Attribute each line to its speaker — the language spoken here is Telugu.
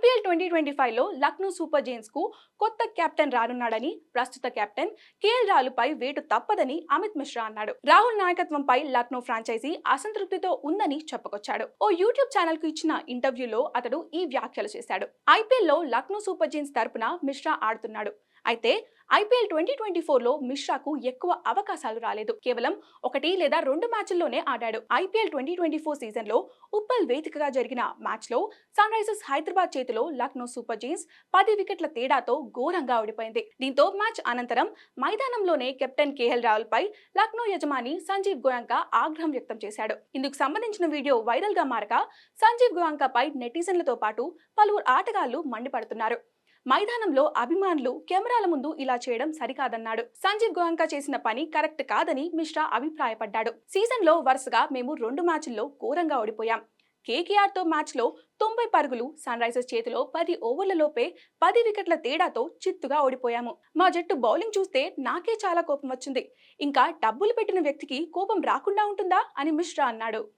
Speaker 1: ఐపీఎల్ ట్వంటీ ట్వంటీ ఫైవ్లో లక్నో సూపర్ జైన్స్కు కొత్త కెప్టెన్ రానున్నాడని ప్రస్తుత కెప్టెన్ కేఎల్ రాహుల్పై వేటు తప్పదని అమిత్ మిశ్రా అన్నాడు. రాహుల్ నాయకత్వంపై లక్నో ఫ్రాంచైజీ అసంతృప్తితో ఉందని చెప్పుకొచ్చాడు. ఓ యూట్యూబ్ ఛానల్కు ఇచ్చిన ఇంటర్వ్యూలో అతడు ఈ వ్యాఖ్యలు చేశాడు. ఐపీఎల్లో లక్నో సూపర్ జైన్స్ తరపున మిశ్రా ఆడుతున్నాడు. అయితే ఐపీఎల్ ట్వంటీ ట్వంటీ ఫోర్లో మిశ్రాకు ఎక్కువ అవకాశాలు రాలేదు. కేవలం ఒకటి లేదా రెండు మ్యాచ్ల్లోనే ఆడాడు. ఐపీఎల్ ట్వంటీ ట్వంటీ ఫోర్ సీజన్లో ఉప్పల్ వేదికగా జరిగిన మ్యాచ్లో సన్ రైజర్స్ హైదరాబాద్ చేతిలో లక్నో సూపర్ జైన్స్ పది వికెట్ల తేడాతో ఘోరంగా ఓడిపోయింది. దీంతో మ్యాచ్ అనంతరం మైదానంలోనే కెప్టెన్ కేఎల్ రాహుల్ పై లక్నో యజమాని సంజీవ్ గోయంకా ఆగ్రహం వ్యక్తం చేశాడు. ఇందుకు సంబంధించిన వీడియో వైరల్గా మారగా సంజీవ్ గోయంకాపై నెటిజన్లతో పాటు పలువురు ఆటగాళ్ళు మండిపడుతున్నారు. మైదానంలో అభిమానులు కెమెరాల ముందు ఇలా చేయడం సరికాదన్నాడు. సంజీవ్ గోహంకా చేసిన పని కరెక్ట్ కాదని మిశ్రా అభిప్రాయపడ్డాడు. సీజన్లో వరుసగా మేము రెండు మ్యాచ్ల్లో ఘోరంగా ఓడిపోయాం. కేకేఆర్తో మ్యాచ్లో తొంభై పరుగులు సన్ రైజర్స్ చేతిలో పది ఓవర్లలోపే పది వికెట్ల తేడాతో చిత్తుగా ఓడిపోయాము. మా జట్టు బౌలింగ్ చూస్తే నాకే చాలా కోపం వచ్చింది. ఇంకా డబ్బులు పెట్టిన వ్యక్తికి కోపం రాకుండా ఉంటుందా అని మిశ్రా అన్నాడు.